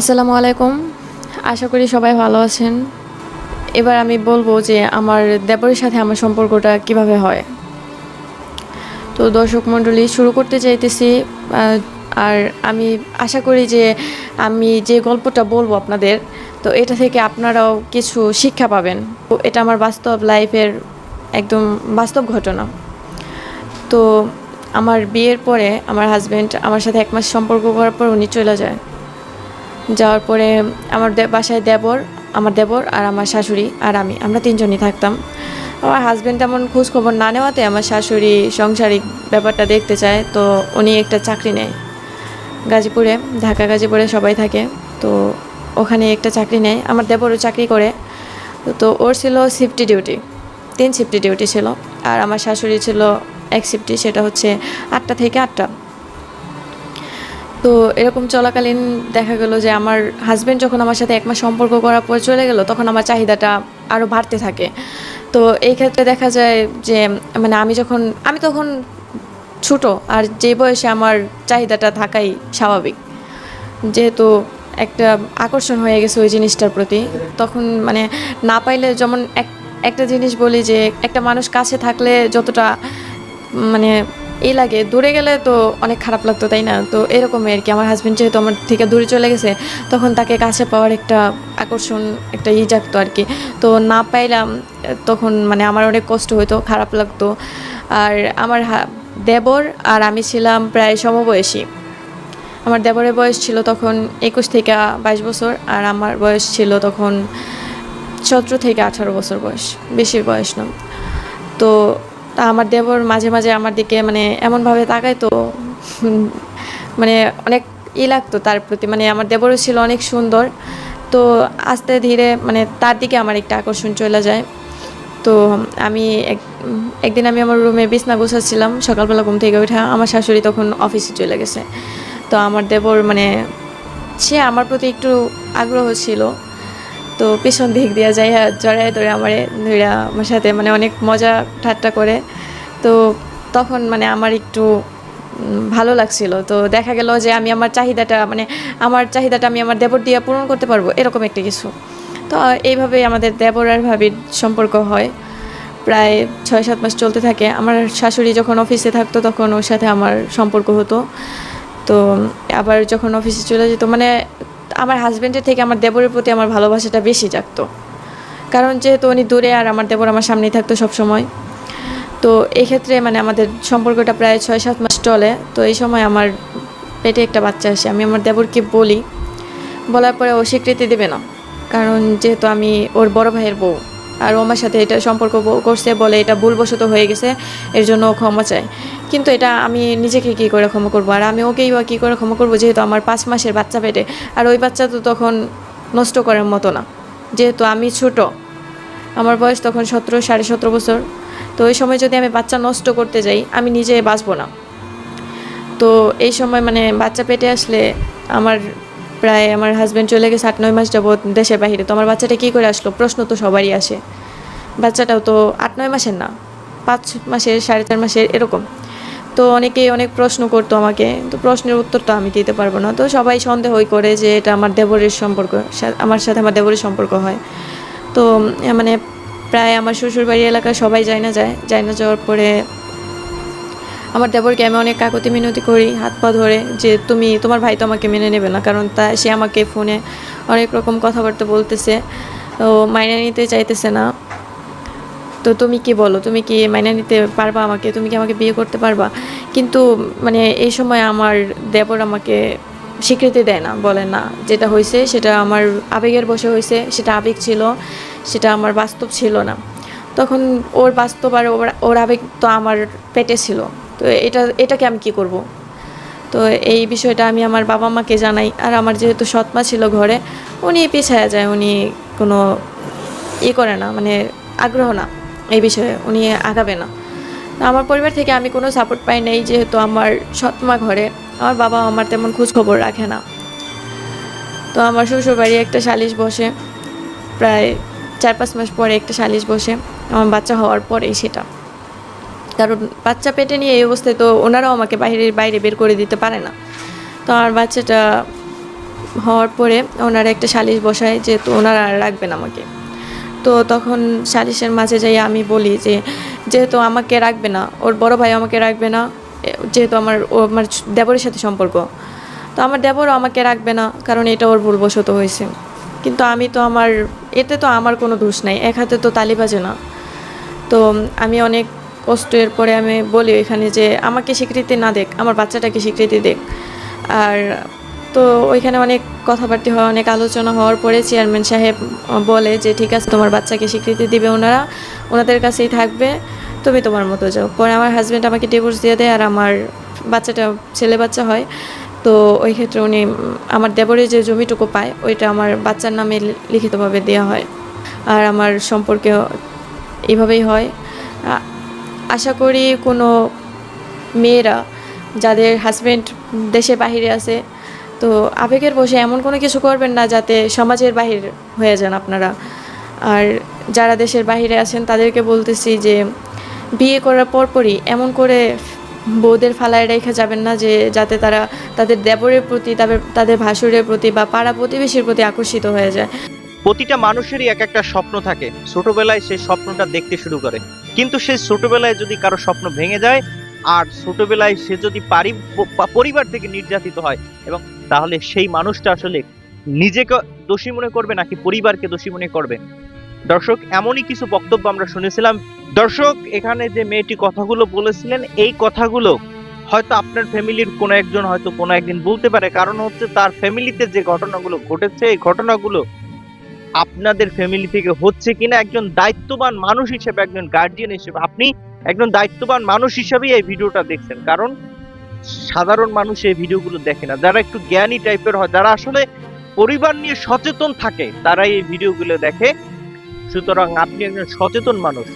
আসসালামু আলাইকুম। আশা করি সবাই ভালো আছেন। এবার আমি বলব যে আমার দেবরের সাথে আমার সম্পর্কটা কীভাবে হয়। তো দর্শক মণ্ডলী, শুরু করতে চাইতেছি আর আমি আশা করি যে আমি যে গল্পটা বলব আপনাদের, তো এটা থেকে আপনারাও কিছু শিক্ষা পাবেন। এটা আমার বাস্তব লাইফের একদম বাস্তব ঘটনা। তো আমার বিয়ের পরে আমার হাজব্যান্ড আমার সাথে এক মাস সম্পর্ক করার পর উনি চলে যায়। যাওয়ার পরে আমার বাসায় দেবর, আমার দেবর আর আমার শাশুড়ি আর আমি, আমরা তিনজনই থাকতাম। আমার হাজব্যান্ড তেমন খোঁজ খবর না নেওয়াতে আমার শাশুড়ি সাংসারিক ব্যাপারটা দেখতে চায়, তো উনি একটা চাকরি নেয়। গাজীপুরে, ঢাকা গাজীপুরে সবাই থাকে, তো ওখানে একটা চাকরি নেয়। আমার দেবরও চাকরি করে, তো ওর ছিল সিফটি ডিউটি তিন সিফটি ডিউটি ছিল। আর আমার শাশুড়ি ছিল এক সিফটি সেটা হচ্ছে আটটা থেকে আটটা। তো এরকম চলাকালীন দেখা গেল যে আমার হাজব্যান্ড যখন আমার সাথে এক মাস সম্পর্ক করার পর চলে গেল, তখন আমার চাহিদাটা আরও বাড়তে থাকে। তো এই ক্ষেত্রে দেখা যায় যে মানে আমি যখন, আমি তখন ছোট আর যে বয়সে আমার চাহিদাটা থাকাই স্বাভাবিক। যেহেতু একটা আকর্ষণ হয়ে গেছে ওই জিনিসটার প্রতি, তখন মানে না পাইলে যেমন এক, একটা জিনিস বলি যে, একটা মানুষ কাছে থাকলে যতটা মানে এই লাগে, দূরে গেলে তো অনেক খারাপ লাগতো, তাই না? তো এরকমই আর কি। আমার হাজব্যান্ড যেহেতু আমার থেকে দূরে চলে গেছে, তখন তাকে কাছে পাওয়ার একটা আকর্ষণ, একটা ই জাগতো আর কি। তো না পাইলাম, তখন মানে আমার অনেক কষ্ট হতো খারাপ লাগতো। আর আমার দেবর আর আমি ছিলাম প্রায় সমবয়সী। আমার দেবরের বয়স ছিল তখন একুশ থেকে বাইশ বছর, আর আমার বয়স ছিল তখন সতেরো থেকে আঠারো বছর বয়স, বেশি বয়স না। তো তা আমার দেবর মাঝে মাঝে আমার দিকে মানে এমনভাবে তাকায় তো মানে অনেক ই লাগতো তার প্রতি। মানে আমার দেবরও ছিল অনেক সুন্দর। তো আস্তে ধীরে মানে তার দিকে আমার একটা আকর্ষণ চলে যায়। তো আমি এক, একদিন আমি আমার রুমে বিছনা গোছাচ্ছিলাম, সকালবেলা ঘুম থেকে ওঠা আমার শাশুড়ি তখন অফিসে চলে গেছে। তো আমার দেবর মানে সে আমার প্রতি একটু আগ্রহ ছিল। তো পেছন দিক দিয়ে যাই জড়ায় ধরে আমারে ধরে আমার সাথে মানে অনেক মজা ঠাট্টা করে। তো তখন মানে আমার একটু ভালো লাগছিল। তো দেখা গেল যে আমি আমার চাহিদাটা মানে আমার চাহিদাটা আমি আমার দেবর দিয়ে পূরণ করতে পারব, এরকম একটা কিছু। তো এইভাবেই আমাদের দেবর আর ভাবির সম্পর্ক হয়। প্রায় ছয় সাত মাস চলতে থাকে। আমার শাশুড়ি যখন অফিসে থাকতো তখন ওর সাথে আমার সম্পর্ক হতো। তো আবার যখন অফিসে চলে যেত মানে আমার হাজব্যান্ডের থেকে আমার দেবরের প্রতি আমার ভালোবাসাটা বেশি জাগতো। কারণ যেহেতু উনি দূরে আর আমার দেবর আমার সামনেই থাকতো সব সময় তো এক্ষেত্রে মানে আমাদের সম্পর্কটা প্রায় ছয়, সাত মাস চলে। তো এই সময় আমার পেটে একটা বাচ্চা আসে, আমি আমার দেবরকে বলি। বলার পরে ও স্বীকৃতি দেবে না। কারণ যেহেতু আমি ওর বড় ভাইয়ের বউ, আর আমার সাথে এটা সম্পর্ক করছে বলে এটা ভুলবশত হয়ে গেছে, এর জন্য ও ক্ষমা চায়। কিন্তু এটা আমি নিজেকে কী করে ক্ষমা করব? আর আমি ওকেই বা কী করে ক্ষমা করব যেহেতু আমার পাঁচ মাসের বাচ্চা পেটে? আর ওই বাচ্চা তো তখন নষ্ট করার মতো না। যেহেতু আমি ছোট আমার বয়স তখন সতেরো, সাড়ে সতেরো বছর। তো ওই সময় যদি আমি বাচ্চা নষ্ট করতে যাই, আমি নিজে বাঁচবো না। তো এই সময় মানে বাচ্চা পেটে আসলে আমার প্রায় আমার হাজব্যান্ড চলে গেছে আট, নয় মাস যাবৎ দেশের বাহিরে। তো আমার বাচ্চাটা কী করে আসলো? প্রশ্ন তো সবারই আসে। বাচ্চাটাও তো আট, নয় মাসের না, পাঁচ মাসের, সাড়ে চার মাসের এরকম। তো অনেকেই অনেক প্রশ্ন করতো আমাকে। তো প্রশ্নের উত্তর তো আমি দিতে পারব না। তো সবাই সন্দেহই করে যে এটা আমার দেবরের সম্পর্ক আমার সাথে আমার দেবরের সম্পর্ক হয়। তো মানে প্রায় আমার শ্বশুরবাড়ি এলাকায় সবাই যায় না যায় যায় না যাওয়ার পরে আমার দেবরকে আমি অনেক কাকতি মিনতি করি, হাত পা ধরে যে তুমি, তোমার ভাই তো আমাকে মেনে নেবে না, কারণ তা, সে আমাকে ফোনে অনেক রকম কথাবার্তা বলতেছে, ও মাইনে নিতে চাইতেছে না। তো তুমি কি বলো, তুমি কি মাইনে নিতে পারবা আমাকে? তুমি কি আমাকে বিয়ে করতে পারবা? কিন্তু মানে এই সময় আমার দেবর আমাকে স্বীকৃতি দেয় না, বলে না। যেটা হয়েছে সেটা আমার আবেগের বসে হয়েছে সেটা আবেগ ছিল। সেটা আমার বাস্তব ছিল না। তখন ওর বাস্তব আর ওর আবেগ তো আমার পেটে ছিল। তো এটা, এটাকে আমি কি করব? তো এই বিষয়টা আমি আমার বাবা মাকে জানাই। আর আমার যেহেতু সৎমা ছিল ঘরে, উনি পিছায়া যায়, উনি কোনো ই করে না মানে আগ্রহ না এই বিষয়ে, উনি আগাবে না। আমার পরিবার থেকে আমি কোনো সাপোর্ট পাই নাই, যেহেতু আমার সৎমা ঘরে, আমার বাবা আমার তেমন খোঁজ খবর রাখে না। তো আমার শ্বশুরবাড়ি একটা সালিশ বসে, প্রায় চার পাঁচ মাস পরে একটা সালিশ বসে আমার বাচ্চা হওয়ার পরেই সেটা। কারণ বাচ্চা পেটে নিয়ে এই অবস্থায় তো ওনারাও আমাকে বাইরে বাইরে বের করে দিতে পারে না। তো আমার বাচ্চাটা হওয়ার পরে ওনারা একটা সালিশ বসায় যে তো ওনারা রাখবেন আমাকে। তো তখন সালিশের মাঝে যাই আমি বলি যে, যেহেতু আমাকে রাখবে না, ওর বড় ভাই আমাকে রাখবে না যেহেতু আমার, ও আমার দেবরের সাথে সম্পর্ক, তো আমার দেবরও আমাকে রাখবে না, কারণ এটা ওর ভুলবশত হয়েছে। কিন্তু আমি তো আমার এতে তো আমার কোনো দোষ নাই, এক হাতে তো তালি বাজে না। তো আমি অনেক কষ্টের পরে আমি বলি এখানে যে, আমাকে স্বীকৃতি না দেখ আমার বাচ্চাটাকে স্বীকৃতি দেখ আর তো ওইখানে অনেক কথাবার্তা হয়, অনেক আলোচনা হওয়ার পরে চেয়ারম্যান সাহেব বলে যে, ঠিক আছে, তোমার বাচ্চাকে স্বীকৃতি দিবে ওনারা, ওনাদের কাছেই থাকবে, তুমি তোমার মতো যাও। পরে আমার হাজব্যান্ড আমাকে ডিভোর্স দিয়ে দেয় আর আমার বাচ্চাটা ছেলে বাচ্চা হয়। তো ওই ক্ষেত্রে উনি, আমার দেবরের যে জমিটুকু পায়, ওইটা আমার বাচ্চার নামে লিখিতভাবে দেওয়া হয়। আর আমার সম্পর্কে এইভাবেই হয়। আশা করি কোনো মেয়েরা যাদের হাজব্যান্ড দেশের বাহিরে আছে, তো আবেগের বসে এমন কোনো কিছু করবেন না যাতে সমাজের বাহির হয়ে যান আপনারা। আর যারা দেশের বাহিরে আছেন, তাদেরকে বলতেছি যে, বিয়ে করার পরপরই এমন করে বউদের ফালায় রেখে যাবেন না যে যাতে তারা তাদের দেবরের প্রতি, তাদের তাদের ভাসুরের প্রতি বা পাড়া প্রতিবেশীর প্রতি আকর্ষিত হয়ে যায়। প্রতিটা মানুষেরই এক একটা স্বপ্ন থাকে। ছোটবেলায় সেই স্বপ্নটা দেখতে শুরু করে। কিন্তু সেই ছোটবেলায় যদি কারও স্বপ্ন ভেঙে যায়, আর ছোটবেলায় সে যদি পারি পরিবার থেকে নির্যাতিত হয়, এবং তাহলে সেই মানুষটা আসলে নিজেকে দোষী মনে করবে নাকি পরিবারকে দোষী মনে করবে? দর্শক, এমনই কিছু বক্তব্য আমরা শুনেছিলাম। দর্শক, এখানে যে মেয়েটি কথাগুলো বলেছিলেন, এই কথাগুলো হয়তো আপনার ফ্যামিলির কোনো একজন হয়তো কোনো একদিন বলতে পারে। কারণ হচ্ছে তার ফ্যামিলিতে যে ঘটনাগুলো ঘটেছে, এই ঘটনাগুলো আপনাদের ফ্যামিলি থেকে হচ্ছে কিনা একজন দায়িত্ববান মানুষ হিসেবে, একজন গার্ডিয়ান হিসেবে। আপনি একজন দায়িত্ববান মানুষ হিসেবেই এই ভিডিওটা দেখছেন। কারণ সাধারণ মানুষ এই ভিডিওগুলো দেখে না। যারা একটু জ্ঞানী টাইপের হয়, যারা আসলে পরিবার নিয়ে সচেতন থাকে, তারাই এই ভিডিওগুলো দেখে। সুতরাং আপনি একজন সচেতন মানুষ।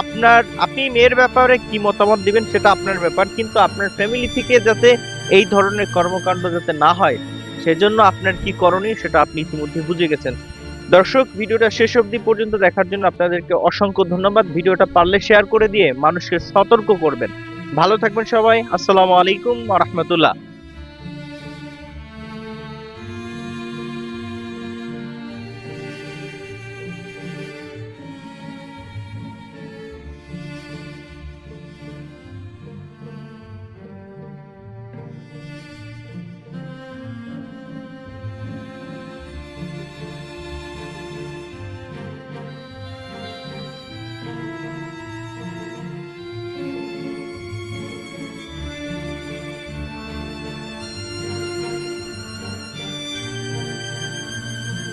আপনার, আপনি মেয়ের ব্যাপারে কি মতামত দিবেন সেটা আপনার ব্যাপার, কিন্তু আপনার ফ্যামিলি থেকে যাতে এই ধরনের কর্মকাণ্ড যাতে না হয়, সেজন্য আপনার কি করণীয় সেটা আপনি ইতিমধ্যে বুঝে গেছেন। দর্শক, ভিডিওটা শেষ অবধি পর্যন্ত দেখার জন্য আপনাদেরকে অসংখ্য ধন্যবাদ। ভিডিওটা পারলে শেয়ার করে দিয়ে মানুষকে সতর্ক করবেন। ভালো থাকবেন সবাই। আসসালামু আলাইকুম রহমতুল্লাহ।